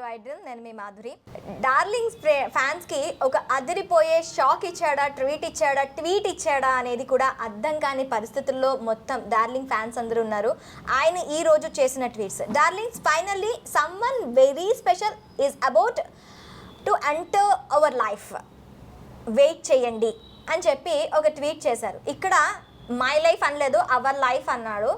To Idol నేను మీ Madhuri. Darlings ఫ్యాన్స్కి ఒక అదిరిపోయే షాక్ ఇచ్చాడా ట్వీట్ ఇచ్చాడా ట్వీట్ ఇచ్చాడా అనేది కూడా అర్థం కాని పరిస్థితుల్లో మొత్తం డార్లింగ్ ఫ్యాన్స్ అందరూ ఉన్నారు. ఆయన ఈ రోజు చేసిన tweets. Darlings finally someone very special is about to enter our life. Wait చేయండి అని చెప్పి ఒక ట్వీట్ చేశారు. ఇక్కడ మై లైఫ్ అనలేదు అవర్ లైఫ్ అన్నాడు.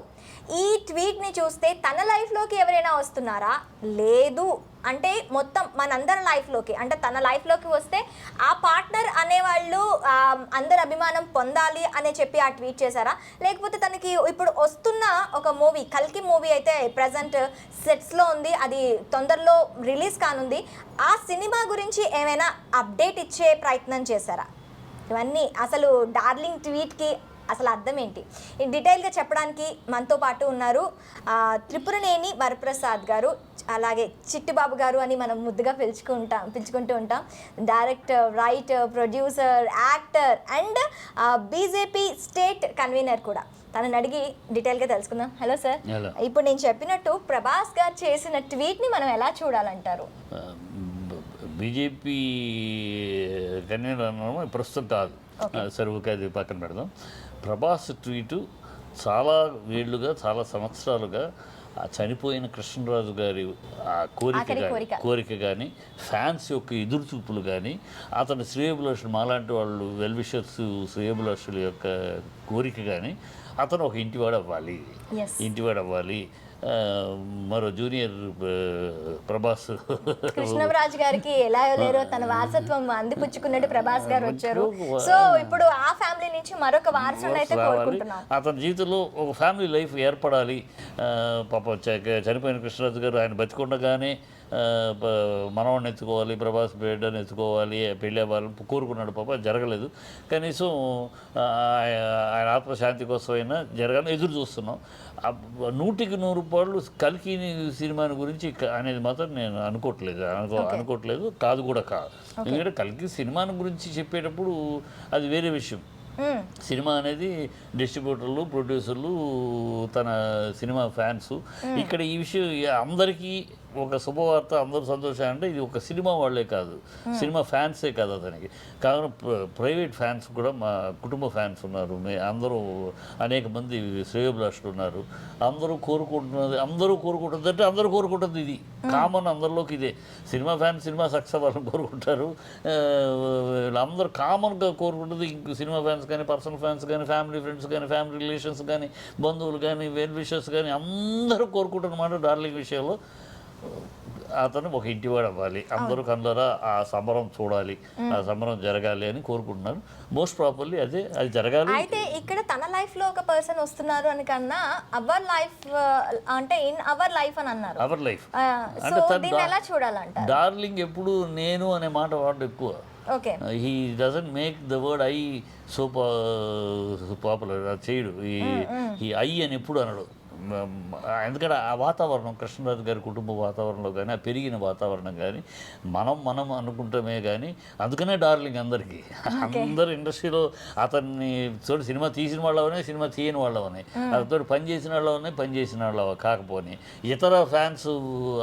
ఈ ట్వీట్ని చూస్తే తన లైఫ్లోకి ఎవరైనా వస్తున్నారా? లేదు. అంటే మొత్తం మనందరి లైఫ్లోకి అంటే తన లైఫ్లోకి వస్తే ఆ పార్ట్నర్ అనేవాళ్ళు ఆ, అందరి అభిమానం పొందాలి అని చెప్పి ఆ ట్వీట్ చేశారా? లేకపోతే తనకి ఇప్పుడు వస్తున్న ఒక మూవీ కల్కి మూవీ అయితే ప్రజెంట్ సెట్స్లో ఉంది అది తొందరలో రిలీజ్ కానుంది. ఆ సినిమా గురించి ఏమైనా అప్డేట్ ఇచ్చే ప్రయత్నం చేశారా? ఇవన్నీ అసలు డార్లింగ్ ట్వీట్కి అసలు అర్థం ఏంటి ఈ డీటెయిల్గా చెప్పడానికి మనతో పాటు ఉన్నారు త్రిపురనేని వరప్రసాద్ గారు అలాగే చిట్టిబాబు గారు అని మనం ముద్దుగా పిలుచుకుంటాం పిలుచుకుంటూ ఉంటాం. Director writer producer actor and BJP state convener కూడా. తనని అడిగి డీటెయిల్గా తెలుసుకుందాం. Hello sir. ఇప్పుడు నేను చెప్పినట్టు ప్రభాస్ గారు చేసిన ట్వీట్ని మనం ఎలా చూడాలంటారు? బీజేపీ కన్వీనర్ ప్రస్తుతం కాదు. సరే అది పక్కన పెడదాం ప్రభాస్ ట్వీటు చాలా ఏళ్ళుగా చాలా సంవత్సరాలుగా ఆ చనిపోయిన కృష్ణరాజు గారి ఆ కోరిక కానీ కోరిక. కానీ ఫ్యాన్స్ యొక్క ఎదురు చూపులు కానీ అతని శ్రేయభిలాషులు మాలాంటి వాళ్ళు వెల్విషర్స్ శ్రేయభిలాషుల యొక్క కోరిక కానీ అతను ఒక ఇంటివాడు అవ్వాలి. ఇంటివాడు అవ్వాలి మరో జూనియర్ ప్రభాస్. కృష్ణరాజు గారికి ఎలా లేరో తన వారసత్వం అందిపుచ్చుకున్నట్టు ప్రభాస్ గారు వచ్చారు. సో ఇప్పుడు ఆ ఫ్యామిలీ నుంచి మరొక వారసుని అయితే అతని జీవితంలో ఒక ఫ్యామిలీ లైఫ్ ఏర్పడాలి. పాపం చనిపోయిన కృష్ణరాజు గారు ఆయన బతికుండగానే మనవాడిని ఎత్తుకోవాలి ప్రభాస్ బిడ్డని ఎత్తుకోవాలి పెళ్ళి అవ్వాలి కోరుకున్నాడు పాప జరగలేదు. కనీసం ఆయన ఆత్మశాంతి కోసమైనా జరగాలని ఎదురు చూస్తున్నాం. నూటికి నూరు రూపాయలు కల్కి సినిమాని గురించి అనేది మాత్రం నేను అనుకోవట్లేదు. అనుకో అనుకోవట్లేదు. కాదు కూడా కాదు ఎందుకంటే కల్కి సినిమాని గురించి చెప్పేటప్పుడు అది వేరే విషయం. సినిమా అనేది డిస్ట్రిబ్యూటర్లు ప్రొడ్యూసర్లు తన సినిమా ఫ్యాన్స్. ఇక్కడ ఈ విషయం అందరికీ ఒక శుభవార్త అందరూ సంతోషం అంటే ఇది ఒక సినిమా వాళ్ళే కాదు. సినిమా ఫ్యాన్సే కాదు అతనికి. కావున ప్ర- ప్రైవేట్ ఫ్యాన్స్ కూడా మా కుటుంబ ఫ్యాన్స్ ఉన్నారు. మే అందరూ అనేక మంది శ్రేయోభిలాషులు ఉన్నారు. అందరూ కోరుకుంటున్నది అందరూ కోరుకుంటుంది అంటే అందరూ కోరుకుంటుంది ఇది. కామన్ అందరిలోకి ఇదే. సినిమా ఫ్యాన్స్ సినిమా సక్సెస్ అవ్వాలని కోరుకుంటారు. వీళ్ళందరూ కామన్గా కోరుకుంటుంది ఇంక సినిమా ఫ్యాన్స్ కానీ పర్సనల్ ఫ్యాన్స్ కానీ ఫ్యామిలీ ఫ్రెండ్స్ కానీ ఫ్యామిలీ రిలేషన్స్ కానీ బంధువులు కానీ వెల్ విషెస్ కానీ అందరూ కోరుకుంటున్నమాట డార్లింగ్ విషయంలో అతను ఒక ఇంటివాడు అవ్వాలి. అందరూ కళ్ళరా ఆ సమరం చూడాలి ఆ సమరం జరగాలి అని కోరుకుంటున్నారు. మోస్ట్ ప్రాపర్లీ అదే అది జరగాలి. అయితే ఇక్కడ తన లైఫ్లో ఒక పర్సన్ వస్తున్నారు అని కన్నా అవర్ లైఫ్ అంటే ఇన్ అవర్ లైఫ్ అని అన్నారు. అవర్ లైఫ్ అంటే ఎలా చూడాలంటారు? డార్లింగ్ ఎప్పుడు నేను అనే మాట వాడు ఎక్కువ. He doesn't make the word I so popular చేయడు. ఈ ఐ అని ఎప్పుడు అనడు. ఎందుకంటే ఆ వాతావరణం కృష్ణరాజు గారి కుటుంబ వాతావరణంలో కానీ ఆ పెరిగిన వాతావరణం కానీ మనం మనం అనుకుంటామే కానీ అందుకనే డార్లింగ్ అందరికీ. అందరు ఇండస్ట్రీలో అతన్ని తోటి సినిమా తీసిన వాళ్ళవనే సినిమా తీయని వాళ్ళవని. అతనితో పని చేసిన వాళ్ళవనే పని చేసిన వాళ్ళ కాకపోని. ఇతర ఫ్యాన్స్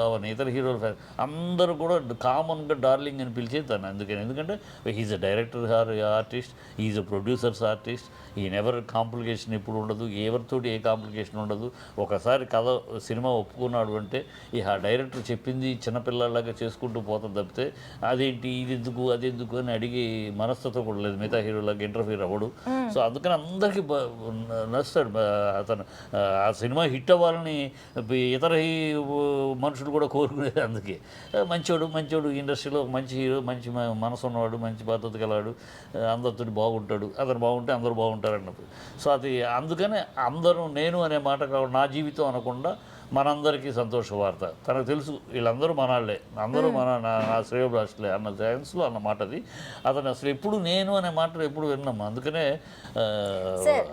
అవని ఇతర హీరోల ఫ్యాన్స్ అందరూ కూడా కామన్గా డార్లింగ్ అని పిలిచేది తను అందుకని. ఎందుకంటే he's a director or artist is a producers artist. ఈ నెవర్ కాంప్లికేషన్ ఎప్పుడు ఉండదు ఎవరితోటి ఏ కాంప్లికేషన్ ఉండదు. ఒకసారి కథ సినిమా ఒప్పుకున్నాడు అంటే ఈ ఆ డైరెక్టర్ చెప్పింది చిన్నపిల్లలాగా చేసుకుంటూ పోతుంది తప్పితే అదేంటి ఇది ఎందుకు అది ఎందుకు అని అడిగి మనస్తత్వం కూడా లేదు. మిగతా హీరోలాగా ఇంటర్ఫీర్ అవ్వడు. సో అందుకని అందరికీ నచ్చుతాడు. అతను ఆ, సినిమా హిట్ అవ్వాలని ఇతర మనుషులు కూడా కోరుకునేది అందుకే. ఆ, మంచోడు మంచోడు ఇండస్ట్రీలో మంచి హీరో మంచి మనసు ఉన్నవాడు మంచి పద్ధతి గలవాడు ఆ, అందరితో బాగుంటాడు అతను బాగుంటే అందరూ బాగుంటారు అన్నప్పుడు. సో అది అందుకనే అందరూ నేను అనే మాట కాకుండా నా జీవితం అనకుండా మనందరికీ సంతోష వార్త తనకు తెలుసు వీళ్ళందరూ మనాళ్ళే. అందరూ మన నా శ్రేయోభిలాషులే అన్న సైన్స్లో అన్న మాట అది అతను అసలు ఎప్పుడు నేను అనే మాట ఎప్పుడు విన్నాం. అందుకనే సార్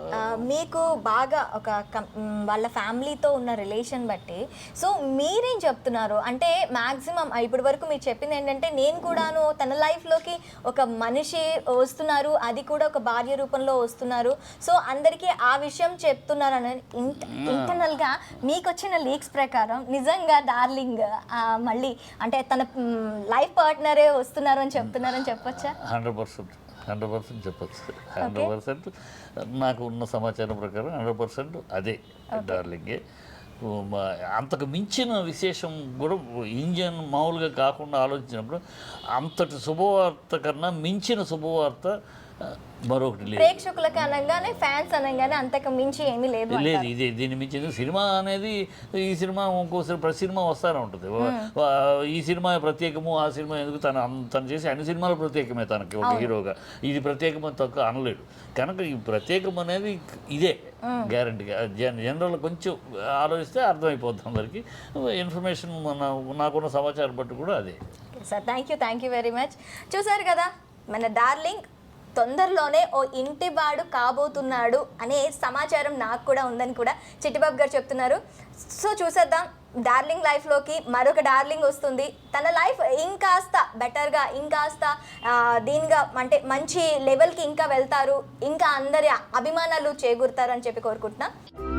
మీకు బాగా ఒక వాళ్ళ ఫ్యామిలీతో ఉన్న రిలేషన్ బట్టి సో మీరేం చెప్తున్నారు? అంటే మాక్సిమం ఇప్పటి వరకు మీరు చెప్పింది ఏంటంటే నేను కూడాను తన లైఫ్లోకి ఒక మనిషి వస్తున్నారు. అది కూడా ఒక భార్య రూపంలో వస్తున్నారు. సో అందరికీ ఆ విషయం చెప్తున్నారు అని ఇంటర్నల్గా మీకు వచ్చిన లీక్స్ ప్రకారం నిజంగా డార్లింగ్ మళ్ళీ అంటే తన లైఫ్ పార్ట్నరే వస్తున్నారు అని చెప్తున్నారని చెప్పొచ్చా? Hundred percent. హండ్రెడ్ పర్సెంట్ చెప్పచ్చు. హండ్రెడ్ పర్సెంట్ నాకు ఉన్న సమాచారం ప్రకారం హండ్రెడ్ పర్సెంట్ అదే డార్లింగే. అంతకు మించిన విశేషం కూడా ఇంజన్ మామూలుగా కాకుండా ఆలోచించినప్పుడు అంతటి శుభవార్త కన్నా మించిన శుభవార్త మరొకటి లేదు. ప్రేక్షకులకు అనగానే ఫ్యాన్స్ అనగానే అంతకు మించి ఏమీ లేదు లేదు. ఇది దీన్ని మించింది సినిమా అనేది ఈ సినిమా ఇంకో సినిమా ప్రతి సినిమా వస్తూనే ఉంటుంది. ఈ సినిమా ప్రత్యేకము ఆ సినిమా ఎందుకు తను తను చేసే అన్ని సినిమాలు ప్రత్యేకమే తనకి ఒక హీరోగా. ఇది ప్రత్యేకమని తక్కువ అనలేడు. కనుక ఈ ప్రత్యేకం అనేది ఇదే గ్యారంటీగా. జనరల్ కొంచెం ఆలోచిస్తే అర్థమైపోతుంది అందరికీ. ఇన్ఫర్మేషన్ మన నాకున్న సమాచారం బట్టి కూడా అదే. Sir thank you thank you very much. చూసారు కదా మన డార్లింగ్ తొందరలోనే ఓ ఇంటివాడు కాబోతున్నాడు అనే సమాచారం నాకు కూడా ఉందని కూడా చిట్టిబాబు గారు చెప్తున్నారు. సో చూసేద్దాం డార్లింగ్ లైఫ్లోకి మరొక డార్లింగ్ వస్తుంది. తన లైఫ్ ఇంకాస్త బెటర్గా ఇంకాస్త దీనిగా అంటే మంచి లెవెల్కి ఇంకా వెళ్తారు ఇంకా అందరి అభిమానాలు చేకూరుతారు అని చెప్పి కోరుకుంటున్నాను